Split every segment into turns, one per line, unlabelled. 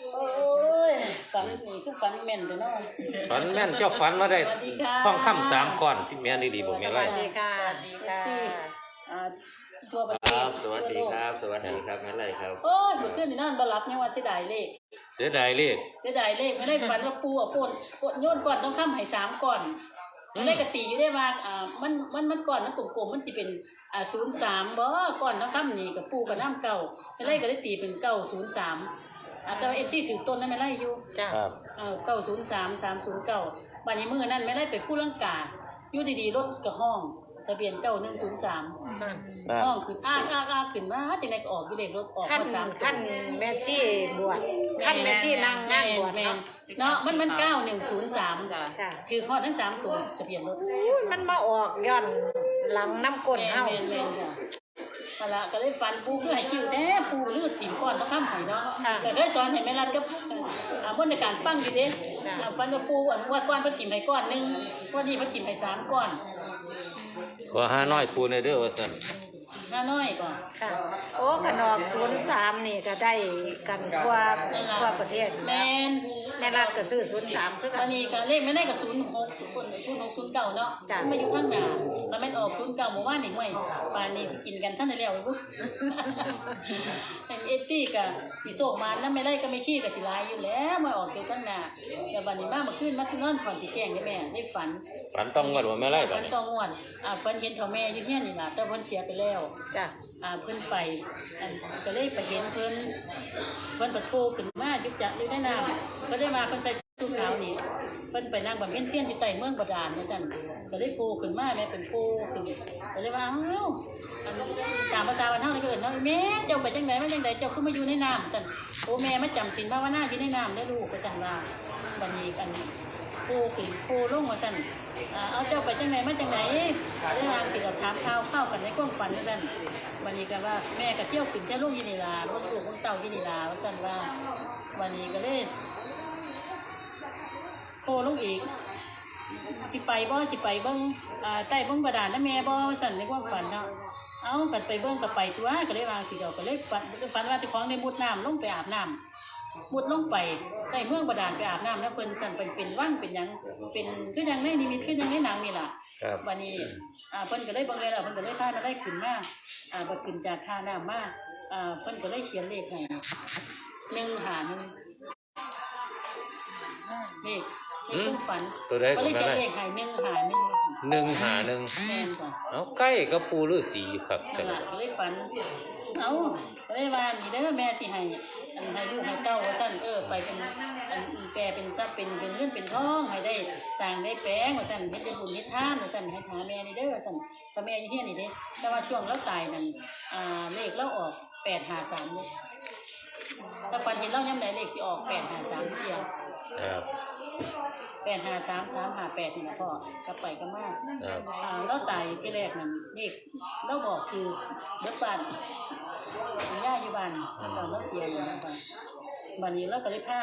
โอ้ยฝันนี่คือฝันแม่นแต่เนาะ
ฝันแม่นเจ้าฝันมาได้
สวัสดีค่ะ
ท่องคำสามก้อนที่แม่นดีๆบอกแม่นไร
สวัสดีค่ะ
สวัสดีค่ะอ่าทั่วประ
ค
เท
รั
ศ
บสวัสดีครับ สวัสดีครับแม่ไรครับ
โอ้ยเมื่อคืนนี่นอนบ่หลับยังว่าเสียดายเลข
เสียดายเลข
เสียดายเลขไม่ได้ฝันว่าปูอะโปนโปนโยนก่อนต้องค้ำให้สามก่อนไม่ได้กะตีอยู่ได้ว่าอ่ามันมันมันก่อนมันกลมๆมันสิเป็นอ่าศูนย์สามบ่ก่อนต้องค้ำนี่กับปูกับน้ำเก่าไม่ได้ก็ได้ตีเป็นเก้าศูนย์สาม อ่าแต่ว่าเอฟซีถือต้นนั้นไม่ไล่อยู่
จ้ะ
ครับ
เออเก้าศูนย์สามสามศูนย์เก้าบันนี้มือนั่นไม่ได้ไปผู้ลังกาอยู่ดีๆรถกับห้องทะเบียนเก้าหนึ่งศูนย์สาม
นั่น
นั่น
ห้องขึ้นอ้าอ้าอ้าขึ้นมาจังไดก็ออกอยู่เด็กรถออก
ขั้น
มาสามตัว
ขั้นแม่ชีบวชขั้นแม่ชีนางงานบวช
แม่
เนาะ
เนาะมันมันเก้าหนึ่งศูนย์สาม
จ้ะ
คือข้อทั้งสามตัวทะเบียนรถ
อุ้ยมันมาออกย้อนหลังน้ำก้นเฮา
แม่แม่นจ้ะ เอาละก็เลยฟันปูเพื่อให้คิวแท้ปูลืดถิ่มก่อนต้องข้ามไห้เนาะแต่ได้สอนเห็นไหมรัดก็อ่าบนในการฟังดีเด้อ่าฟันว่าปูอันวัดก้อนเพิ่นถิ่มให้ก้อนหนึงวันนี้เพิ่นถิ่มให้สามก้อน
ขอห้าน้อยปูในเด้อว่าซั่น
ห้าน้อยก่อน
ค่ะ โอ้ขนอกศูนย์สามนี่ก็ได้กันทั่วทั่วประเทศ
แม
นะ
น
แม่รัฐก็ซื้อศูนย์สามคือกั
อั
น
น นี้ก็เลขไม่ได้กับศูนย์หกทุกคนศูนย์หกศูนย์เก่าเนาะ
จ้ะ
มาอยู่ข้างหน้าแล้วไม่นออกศูนย์เก่าหมู่บ้านนี่ห่วยป่านนี้สิกินกันท่านได้แล้วไอ้พวกเห็นเอฟซีกับสีโศกมานั่นไม่ได้ก็ไม่ขี้กับสีลายอยู่แล้วมาออกเกี่ยวข้างหน้าแต่วันนี้มาเมื่อคืนมาที่นอนผ่อนสีแกงได้แม่ได้ฝัน
ฝันต้องงวดว่าแม่นไรบั
ฝั
ด
น
นี้
ต้องงวดอ่าฝันเห็นเถ่าแม่อยู่เนี่ยนี่ล่ะแต่เพิ่นเสียไปแล้ว
จ้ะ
อ่าเพิ่นไปอันก็เลยไปเห็นเพิ่นเพิ่นปัดโปขึ้นมายุบจักอยู่ในน้ำก็ได้มาเพิ่นใส่ชุดขาวนี่เพิ่นไปนั่งบำเพ็ญเพียรอยู่ใต้เมืองบาดาลว่าซั่นก็เลยโปขึ้นมาแม่เป็นโปขึ้นก็เลยว่าอ้าวอันตามภาษาวันเฮาเลยก็เอิ้นเนาะแม่เจ้าไปจังไดมาจังไดเจ้าคือมาอยู่ในน้ำซั่นโอ้แม่มาจำศีลภาวนาอยู่ในน้ำได้ลูกว่าซั่นว่าบัดนี้อันโปขึ้นโปลงว่าซั่น อ่าเอาเจ้าไปจังไดมาจังไดได้ว่าสิเราถามข่าวเข้ากันในความฝันว่าซั่นวันนี้ก็ว่าแม่ก็เที่ยวขึ้นเที่ยวลูกยินีลาเบิ่งลูกเบิ่งเต่ายินีลาว่าซั่นว่าวันนี้ก็เลยโทรลงอีกสิไปบ่สิไปเบิ่งอ่าใต้เบิ่งบาดาลนะแม่บ่ว่าซั่นในความฝันเนาะเอากัดไปเบิ่งก็ไปตัวก็เลยวางสิเดียวก็เลยฝันฝันว่าเจ้าของได้มุดน้ำลงไปอาบน้ำ มุดลงไปใต้เมืองบาดาลไปอาบน้ำแล้วเพิ่นสั่นเป็นเป็นว่างเป็นหยังเป็นคือหยังในนิมิตคือหยังในหนังนี่ล่ะ
ครับ
วันนี้อ่าเพิ่นก็เลยเบิ่งเลยล่ะเพิ่นก็เลยพามาได้ขึ้นมาอ่าบ่ขึ้นจากท่าน้ำมาอ่าเพิ่นก็เลยเขียนเลขให้หนึ่งหาหนึ่งเลขเลขคุณฝัน
ตัวใด
ก็
ก็
เลย
แม่
เขีย
น
น
ไร
เลขให้หนึ่งหาหนึ่ง
หนึ่งหาหนึ่ง
แม่นจ้ะ
เอาใกล้กับปูฤาษีอยู่ครับ
นั่
จั
น
ง
ล่ะก็เลยฝัน เอาก็เลยว่านี่เด้อแม่สิให้ อันให้ลูกให้เต้าว่าซั่นเออไปเป็นอันแปลเป็นทรัพย์เป็นเป็นเงินเป็นทองให้ได้สร้างได้แปลงว่าซั่นเฮ็ดได้บุญเฮ็ดทานว่าซั่นให้หาแม่นี่เด้อว่าซั่นก็แม่อยู่เฮียนี่เด้แต่ว่าช่วงเราตายนั่นอ่าเลขเราออกแปดหาสามเด้ถ้าปันเห็นเรายามใดเลขสิออก853เที่ยว
ครับ
853 358นี่ล่ะพ่อกลับไปก็มา
ครับ
อ่าเราตายที่แรกนั่นเด็กเราบอกคือเบิดบ้านย่าอยู่บ้านตอนเราเสียอยู่นะบ้านวันนี้เราก็เลยพา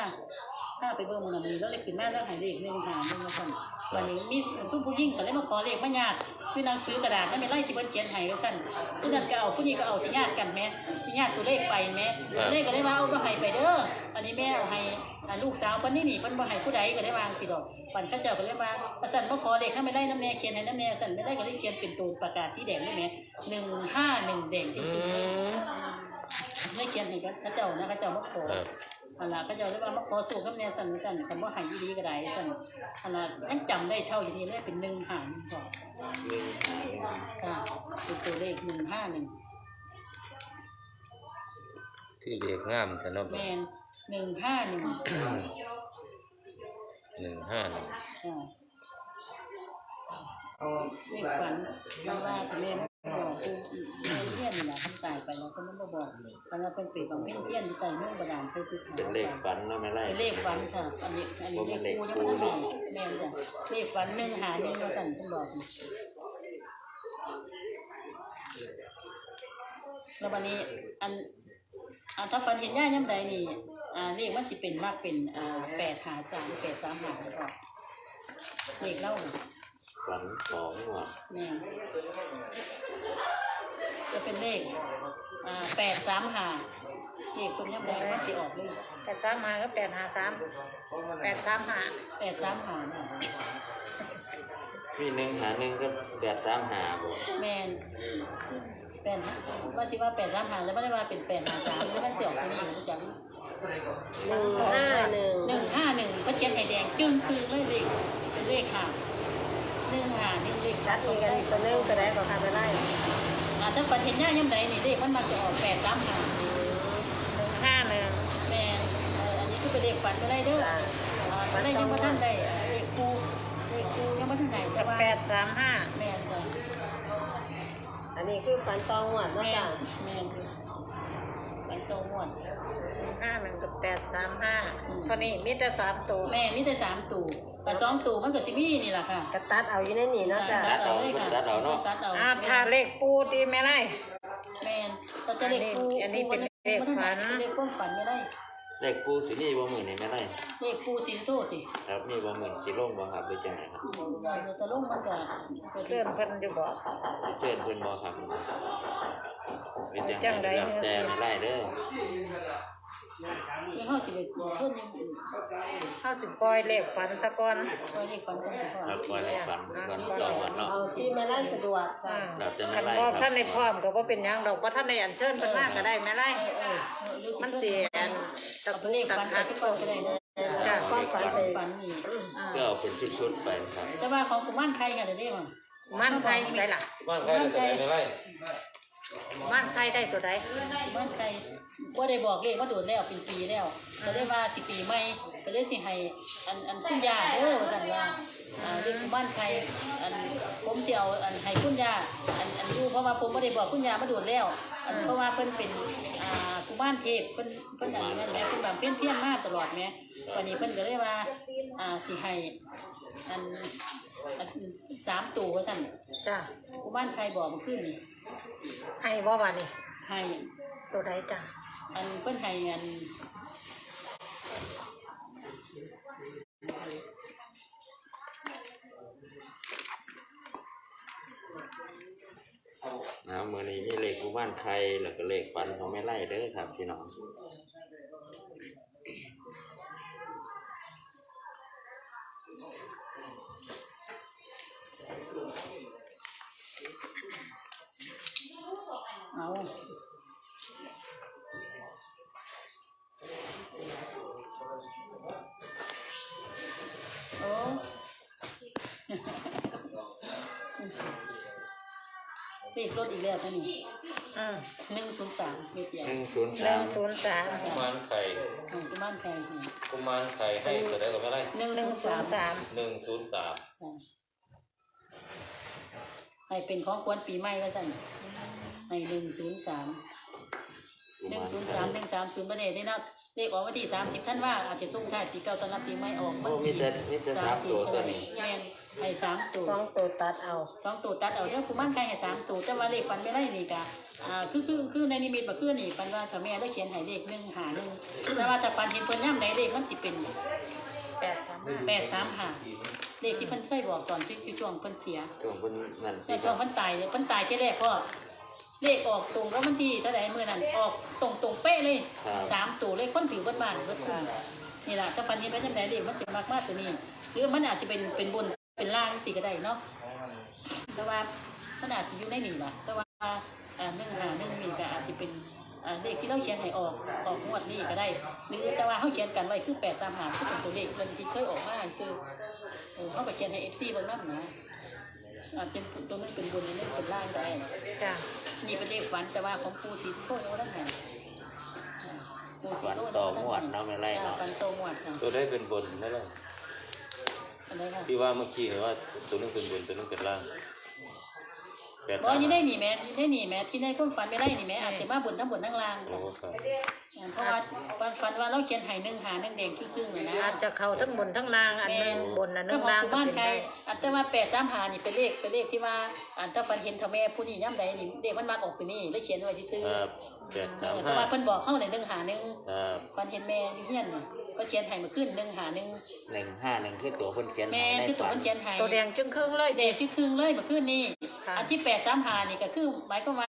พาไปเบิ่งมันนี้เราเลยขึ้นมาแล้วใหายเลขหนึ่งหาหนึ่งมาสั่น วันนี้มีซุ่มผู้หญิงก็เลยมาขอเลขมาญาติคือหนังสือกระดาษนั่นไม่ไล่ที่เพิ่นเขียนให้ไว้สั่นผู้นั้นก็เอาผู้นี้ก็เอาสิญาติกันแม่สิญาติตัวเลขไปแม่เลขก็เลยว่าเอาบ่ให้ไปเด้ออันนี้แม่เอาให้อ่าลูกสาวคนนี้นี่เพิ่นบ่ให้ผู้ใดก็ได้วางสิดอกปันเขาเจ้าก็เลยว่าว่าสั่นบ่ขอเลขถ้าไม่ไล่น้ำแน่เขียนให้น้ำแน่สั่นไม่ไล่ก็เลยเขียนเป็นตัวประกาศสีแดงได้แม่151แดงจ
อื
ริงๆ
ม
ไม่เขียนให้เขาเจ้านะเขาเจ้ามาขอ
ครับ
อันละเขาเจ้าเรียกว่ามาขอสู่กับแนวสันสันคำว่าหายดีก็ได้สันอันละยังจำได้เท่าอย่างนี้เลยเป็นหนึ่งหาหนึ่งสองค่ะเป็นตัวเลขหนึ่งห้าหนึ่ง
ที่เรียกงามแต่เนาะ
แมนหนึ่งห้าหนึ่ง
หนึ่งห้าหนึ่ง
อ่าเลขฝันเราว่าแต่แม่ บอกคือแม่เพี้ยนนี่แหละท่านตายไปแล้วก็ไม่มาบอกตอนเราเป็นเปรตของเพี้ยนเพี้ยนใจเมืองประดานใช้สุดขาว
เป็นเลขฝันเนาะแม่ไร
เป็นเลขฝันค่ะอันนี้อันนี้เลขปูยังไม่ได้มีแม่จ้ะเลขฝันหนึ่งหาหนึ่งมาสั่นท่านบอกแล้ววันนี้อันอ่าถ้าฝันเห็นย่าย่ำใดนี่อ่าเลขมันสิเป็นมากเป็นอ่าแปดหาสามแปดสามหาแล้วก็เลขเล่า
ฝันสองหัวด
แม่นจะเป็นเลขอ่าแปดสามหาเลขตัวย่ำใดมันสิออกเลย
แปดสามห้าก็แปดห้าสามแปดสามห้า
แปดสามหา
มีหนึ่งหาหนึ่งก็แปดสามหาบ่
แมนแปดว่าสิว่าแปดสามหาแล้วไม่ได้ว่าเป็นแปดหาสามแล้วมันสิออกตัวนี้รู้จัก
หนึ่งห้าหนึ่ง
หนึ่งห้าหนึ่งก็เชียนไข่แดงจึ้งคือเลยเลขเป็นเลขค่ะ หนึ่งหาหนึ่งเลข
จัดอีกกันอีกตัวหนึงก็ได้ก็ค่ะไปไล่
อ่าถ้าปันเห็นหน้าย่ำใดนี่เลขมันมาจะออกแปดสามหา
หนึ่งห้าหนึ่ง
แม่นเอ่ออันนี้คือเป็นเลขฝันก็ได้เด้ออ่าก็ได้ยังบ่ทันได้อ่าเลขคูเลขคูยังบ่ทันได้แต่
กับ
ว่า
แปดสามห้า
แม่นจ้ะ
อันนี้คือฝันตองหวดเนาะ
แม่
จ้ะ
นแม่น ฝันโตงวด
ห้าหนึ่งกับแปดสามห้า
อืม
เท่านี้มีแต่สามตัว
แม่มีแต่สามตู่กับสองตู่มันก็สิมีนี่แหละค่ะ
กระตัดเอาอยู่ในนี่เนาะจ้ะ
ตัดเอาเลยค่ะตัดเอา
อ่าถ้าเลขปูดีไม่ได้
แม่นแต่จะเลขคู
อันนี้เป็นเลขฝัน
เลขความฝันไม่ได้
เลขปูสิมีบ่หมื่นนี่แม่ไล่
เลขคูสิโตติ
ครับมีบ่หมื่นสิลงบ่ครับหรือจังไดครับ
เออแต่ลงมันก็ก็สิ
เสื่อมเพิ่นอยู่บอก
เชิญเพิ่นบ่ครับเป็น
จั
จั
ง
ง
ใด
ไดแล้วแต่แม่ไล่เด้อ
ยังเฮาสิไปเชิญยัง
เข้าสิปล่อยเลขฝันสะก่อน
ไว้เลขฝันกันก่อน
ครับปล่อยให้ฟังฟังสองวันเนาะ
เอาที่ไม่ได้สะดวก
อ่า
จ้ะ
เราจะไม่
คัน
ไล่
บ่
ครับ
ท่านในพร้อมก็บ่เป็นหยังดอกบ่ท่านในอัญเชิญเพิ่นมาก็ได้แม่ไร
เออเออเออหรือ
มัน
ชิ
สิ
ญ
อันตะ
เอาไป
ปู
เลข
ตัด
ฝัน
ขา
หาสิบเก้าก็ได้นะ
จ้ะ
ความฝันไป
ฝันนี่
อ่า
ก็เอาเป็นชุดๆไปครับ
แต่ว่าของกุมารไทยค่ะเดี๋ยวได้มั้ง
มันใครใส่ล่ะ
บ้านใครจะได้ไม่ไล่
มันใครได้ตัวใด
กุมารไทยว่าได้บอกเลยว่าโดนแล้วเป็นปีแล้วก็ได้ว่าสิปีใหม่ก็ได้สิให้อันอันคุณยาเด้อว่าสั่นว่าอ่าเรื่องกุมารไทยอันผมสิเอาอันให้คุณยาอันอันรู้เพราะว่าผมไม่ได้บอกคุณยามาโดนแล้วอันเพราะว่าเพิ่นเป็นอ่ากุมารเทพเพิ่นเพิ่นอันนั้นแหม่เพิ่นแบบเพี้ยนเพี้ยนๆมาตลอดแหม่วันนี้เพิ่นก็เลยว่าอ่าสิให้อันอันสามตัวว่าสั่น
จ้ะ
กุมารไทยบอกมาขึ้นนี่
ให้บ่ว่านี่
ให้
ตัวใดจ้ะ
อันเพิ่นให้อัน
นะมื้อนี้มีเลขกุมารไทยแล้วก็เลขฝันของแม่ไล่เด้อครับพี่น้อง
เลขรถอีกแล้วท่านี่
อืม
หนึ่งศูนย์สามเม็ดเดียว
หนึ่งศูนย์
ห
สา
นึ่
ม
งศูนย์สาม
กุมารไข่
ของกุมารไทยนี่
กุมารไข่ให้จะได้ก็ไม่ไล่
หนึ่ง
หนึ่
ศู
ง
นย์
ศู
สานม
ย์สาม
หนึ่งศูนย์สาม
ให้เป็นของควรปีใหม่ว่าสั่นให้หนึ่งศูนย์สามหนึ่งศูนย์สามหนึ่งสามศูนย์ประเดได้เนาะเลขออกวันที่สามสิบท่านว่าอาจจะส่งท้ายปีเก่าต้อนรับปีใหม่ออก
โอ้มีแต่มีแต่สามตัวตัวนี้
แม่น ให้สามตัว
สองตัวตัดเอา
สองตัวตัดเอาเด้อผู้มั่นใครให้สามตัวแต่ว่าเลขฟันไม่ได้นี่กะอ่าคือคือคือในนิมิตมาคือนี่ฟันว่าถ้าแม่ได้เขียนให้เลขหนึ่งหาหนึ่งแต่ว่าถ้าฟันเห็นเพิ่นย่ำไหนเลขมันสิเป็น
แปดสามห้า
แปดสามหาเลขที่เพิ่นเคยบอกตอนที่ที่ช่วงเพิ่นเสีย
ช่วงเพิ่นนั่น
แต่ช่วงเพิ่นตายเนี่ยเพิ่นตายแค่แรกพ่อเลขออกตรงแล้วมันที่เท่าไหร่มื่อนั้นออกตรงตรงๆเป๊ะเลยสามตัวเลขคนถือเบิดบ้านเบิดทางนี่แหละถ้าฟันเห็นไปยังไงเลขมันสิมากมากตัวนี้หรือมันอาจจะเป็นเป็นบน เป็นล่างสิก็ได้เนาะแต่ว่ามันอาจจะอยู่ในนี่แหละแต่ว่าอ่าหนึ่งหาหนึ่งนี่ก็อาจจะเป็นอ่าเลขที่เราเขียนให้ออกออกงวดนี้ก็ได้ หรือแต่ว่าเขาเขียนกันไว้คือแปดสามหาคือเป็นตัวเลขมันที่เคยออกมาให้ซื้อเออเขาก็เขียนให้เอฟซีเบิ่งน้ำนะอ่าเป็นตัวนึงเป็นบนอันนึงเป็นล่างก็ได้
จ้ะ
นี่เป็นเลขฝันแต่ว่าของปูสีสุโขยังไม่ได้ไหนปูสี
ฝัน
โข
ต่อหมวดเนาะแม่ไล่
อ่า
เนาะ
ฝันโตหมวดค่ะ
ตัวได้เป็นบนไม่ไล่
อันนี้ค่ะ
ที่ว่าเมื่อกี้เห็นว่าตัวนึงเป็นบนตัวนึงเป็นล่างแปด
บอยี่ได้หนีแม่ยี่ได้หนีแม่ที่ได้ความฝันไม่ได้หนีแม่อาจจะมาบนทั้งบนทั้งล่าง
โอ้
ค่ะ
ครับ
เพราะว่าฝันฝันว่าเราเขียนไห่หนึ่งหาหนึ่งแดงครึ่งๆเลยนะ
อาจจะเข้าทั้งบนทั้งล่างอันหนึงบนอันหนึงล่างก็
บ้าน
เป็น
ใคร
ได้
อันแต่ว่าแปดสามหานี่เป็นเลขเป็นเลขที่ว่าอันถ้าฝันเห็นทำแม่ผู้นี้ย่ำใดนี่เด็กมันมาออกไปนี่แล้วเขียนไว้ที่ซื้อ
ครับแปด
เอ
สาม
อแต่
ห้า
ว่าเพิ่นบอกเข้าในหนึ่งหาหนึ่ง
ครับ
ฝันเห็นแม่อยู่เฮียน นี่ก็เขียนไห่มาขึ้นหนึ่งหาหนึ่ง
หนึ่งห้าหนึ่งคือตัวเพิ่นเขียน
แม่
ให้ใน
คือตัว
ฝัน
เพิ่นเขียนไห่
ตัวแดงจึงครึ่งเลย
เด็กที่ครึ่งเลยมาขึ้นนี่
ค่ะ
อันที่แปดสามหานี่ก็คือหมายก็มว่า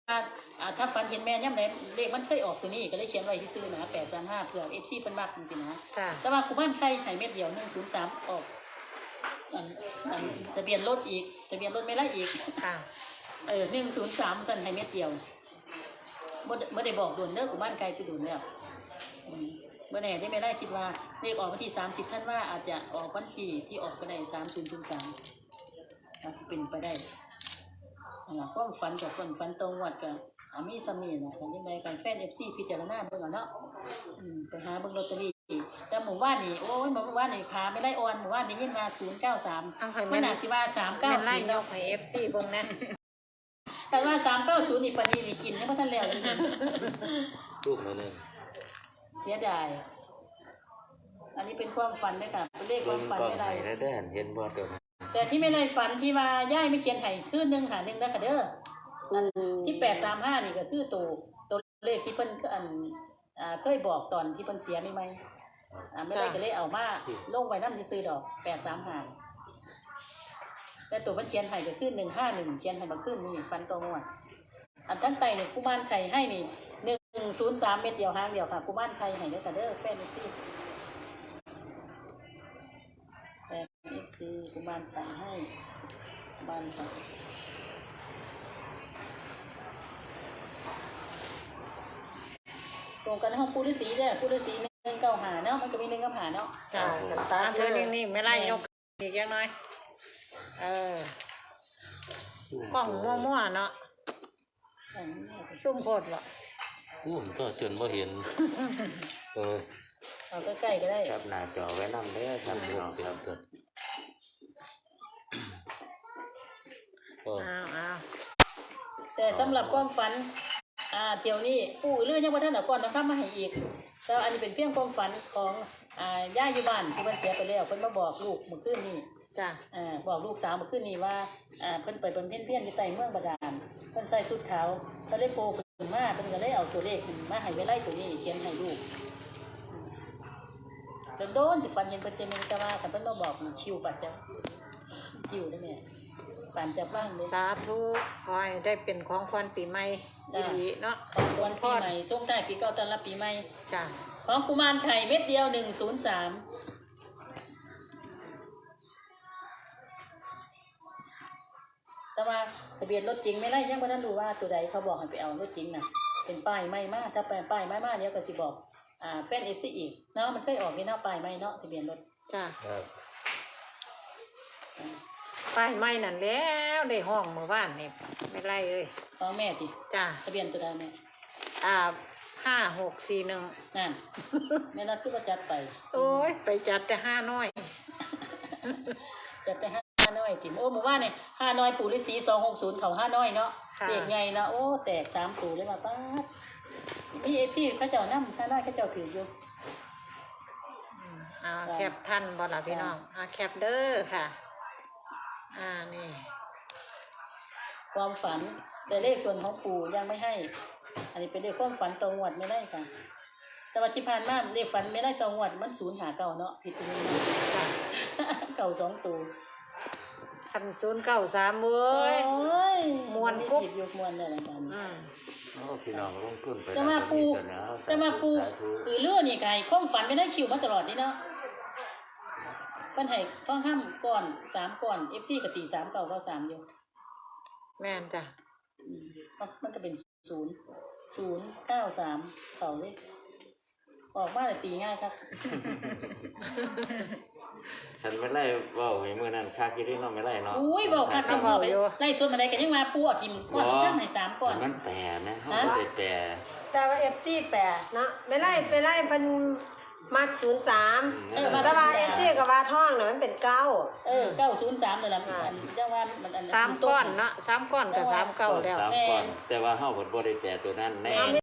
อ่าถ้าฟันเห็นแม่ย่ำไหนเลขมันเคยออกตัวนี้ก็เลยเขียนไว้ที่ซื้อนะแปดสามห้าเผื่อเอฟซีเพิ่นมากจริงๆนะ
จ้ะ
แต่ว่ากูบ้านใครไข่เม็ดเดียวหนึ่งศูนย์สามออกอันอันทะเบียนรถอีกทะเบียนรถไม่ไล่อีก
ค่ะ
เออหนึ่งศูนย์สามสั่นไข่เม็ดเดียวเมื่อเมื่อได้บอกด่วนเด้อกูบ้านใครคือด่วนแล้วอืม เมื่อไหร่ได้ไม่ได้คิดว่าเลขออกวันที่สามสิบท่านว่าอาจจะออกวันที่ที่ออกไปได้สามศูนย์ศูนย์สามอาจจะเป็นไปได้อันนั้นความฝันกับคนฝันตรงวัดกับอามีสามีนะกันยังไงกันแฟนเอฟซีพิจารณาเบิ่งเอาเนาะอืมไปหาเบิ่งลอตเตอรี่แต่หมู่บ้านนี่โอ้ยหมู่บ้านนี่พาไม่ได้ออนหมู่บ้านนี่ยินมาศูนย์เก้าสาม
เอาให้
ไม่
มัน
น่าสิว่าสามเก้า
แม่น
ศู
ไล่
นย์
ย
แล้ว
กให้เอฟซีเบิ่งนั่น
แต่ว่าสามเก้าศูนย์นี่ปานนีนี่กินให้พ่ท่านแล้วนี่
รูปหนั่นนึง
เสียดาย อันนี้เป็นความฝันเลยค่ะเป็นเลขค
เบิ่
วางมฝัน
กล้อง
ไม่ได้
ให้แล้วเด้อเห็นบ่ตัวนั้น
แต่ที่ไม่ได้ฝันที่ว่าย่ายไม่เขียนไห่คือหนึ่งหาหนึ่งนะค่ะเด้ออันที่แปดสามห้านี่ก็คือตัวตัวเลขที่เพิ่นอันอ่าเคยบอกตอนที่เพิ่นเสียไม่ไหมอ่าไม่ได้ก็เลยเอามาลงไว้น้ำซื้อๆดอกแปดสามห้าแต่ตัวมันเขียนไห่ก็คือหนึ่งห้าหนึ่งเขียนไห่มาขึ้นนี่ฟันตรงว่ะอันตั้งไตเนี่ยกุมารไข่ให้นี่ห นึ่งศูนย์สามเม็ดเดียวหางเดียวค่ะกุมารไข่ให้เด้อค่ะเด้อแฟนเอฟซีแฟนเอฟซีกุมารไข่ให้กุมารไข่ตรงกันในห้องปูฤาษีเนี่ยปูฤาษีหนึ่งเก้าหาเนาะมันก็มีหนึ่งกับหาเนาะ
จ้ะกันตาเธอนิ่งๆไม่ไล่ยกอีกยังน้อย เออกล้องมั่วๆเนาะ
อืม
ซุ่มโพดบ่
อู้ มก็จนบ่เห็น เออ
เอาใกล้ๆก็ได้
ครับหน้าจอไว้นำเด้อครับพี่
รู
น้
ป
อง
เป็
ครับ
นต้นก็
อ้าวอ้าว
แต่สำหรับความฝัน อ่าเที่ยวนี้ปู่เรื่องยังว่าท่านเอาก่อนนะครับมาให้อีกแต่ว่าอันนี้เป็นเพียงความฝันของอ่าย่าอยู่บ้านที่เพิ่นเสียไปแล้วเพิ่นมาบอกลูกเมื่อคืนนี้
จ้ะ
อ่าบอกลูกสาวเมื่อคืนนี้ว่าอ่าเพิ่นไปบนเพี้ยนเพี้ยนๆอยู่ใต้เมืองบาดาลเพิ่นใส่ชุดขาวก็เลยโปขึ้ นมาเพิ่นก็เลยเอาตัวเลขขึ้นมาให้ไว้ไล่ตัวนี้เขียนให้ลูกอืมจนโดนสิฟันเห็นเพิ่นเต็มแต่ว่าคันเพิ่นมาบอกมันชิวปัดจับชิวได้แม่ปันจับบ้างเลย
สาธุขอให้ได้เป็นของขวัญปีใหม่ดีหลีเนาะ
ของสวน
พ
ปี
ร
ใหม่ช่วงใต้ปีเก่าต้อนรับปีใหม่
จ้ะ
ของกุมารไข่เม็ดเดียวหนึ่งศูนย์สาม แต่ว่าทะเบียนรถจริงไม่ไล่ยังไม่ทันรู้ว่าตัวใดเขาบอกให้ไปเอารถจริงน่ะ เป็นป้ายไม่มากถ้าเป็นป้ายไม่มากเดี๋ยวก็สิบอกอ่าเป็นเอฟซีอีกเนาะมันเคยออกนี่เนาะป้ายไม่เนาะทะเบียนรถ
จ้ะ
ครับ
ป้ายไม้นั่นแล้วได้ห้องเมื่อวานนี่ไม่ไล่เอ้ย
ของแม่ติ
จ้ะ
ทะเบียนตัวใดแม่
อ่าห้าหกสี่หนึ่ง
นั่นแม่นัดคือว่าจัดไป
โอ้ยไปจัดแต่ห้าน้อย
จัดแต่ห้าน้ อยติโอ้หมู่ว่าเนี่ยห้าน้อยปู่ฤาษีสองหกศูนย์เขาห้าน้อยเนาะ
ค่ะ
เด็กไงเนาะโอ้แตกสามปู่เลยมาป้าดพี่เอฟซีเขาเจ้านั่ห้าน้อยเขาเจ้าถืออยู่
อ่าแคปท่านบอล่ะพี่น้องอ่าแคปเด้อค่ะ อ่านี่
ความฝันแต่เลขส่วนของปู่ยังไม่ให้ อันนี้เป็นเลขความฝันตรงงวดไม่ได้ค่ะ แต่ว่าที่ผ่านมาเลขฝันไม่ได้ตรงงวดมันศูนย์หาเก่าเนาะผิดตรงนี้เนาะเก่าสองตัว
คันศูนย์เก้าสามเว้
โอ้
ย
ย
ม่วนกุ๊บ
ผิดอยู่มวนเนี่ยแหละกัน
อืม
โอ้พี่น้องลงทุนไป
แต่มาปู
แล้วก็มีตัว
แต่มาปู
สธุ
คือเลื่อนนี่ไงความฝันไม่ได้คิวมาตลอดนี่เนาะเพิ่นให้ต้องห้ามก่อนสามก่อนเอฟซีก็ตีสามเก่าก็สามอยู่
แม่นจ้ะ
อืมมันมันก็เป็นศูนย์ศูนย์เก้าสามเก่าเลยออกมาแต่ตีง่ายครับ
ฉันไม่ไล่เว่าให้มื้อนั้นค่าคิดที่น้องไม่ไล่เนาะ
อุ้ยบอกคักกันบอกไปไล่ส่วนมาได้กันยังมาปูเอาทิมก่อนข้างในสามก่อน
มันแปรนะเฮา
ฮะ
บ่ได้แปร
แต่ว่าเอฟซีแปดเนาะไม่ไล่ไปไล่เป็นมาศูนย์สาม
เออมา
แต่ว่าเอฟซีกับว่าท่องน่ะมันเป็นเก้า
เออเก้าศูนย์สามเลยละอันเจ้าว่ามันอัน
สามก้อนเนาะสามก้อนกับสามเก้าแล้ว
สาม
แม่
ก่อนแต่ว่าเฮาบ่ได้แปรตัวนั้นแน่
เอาไม่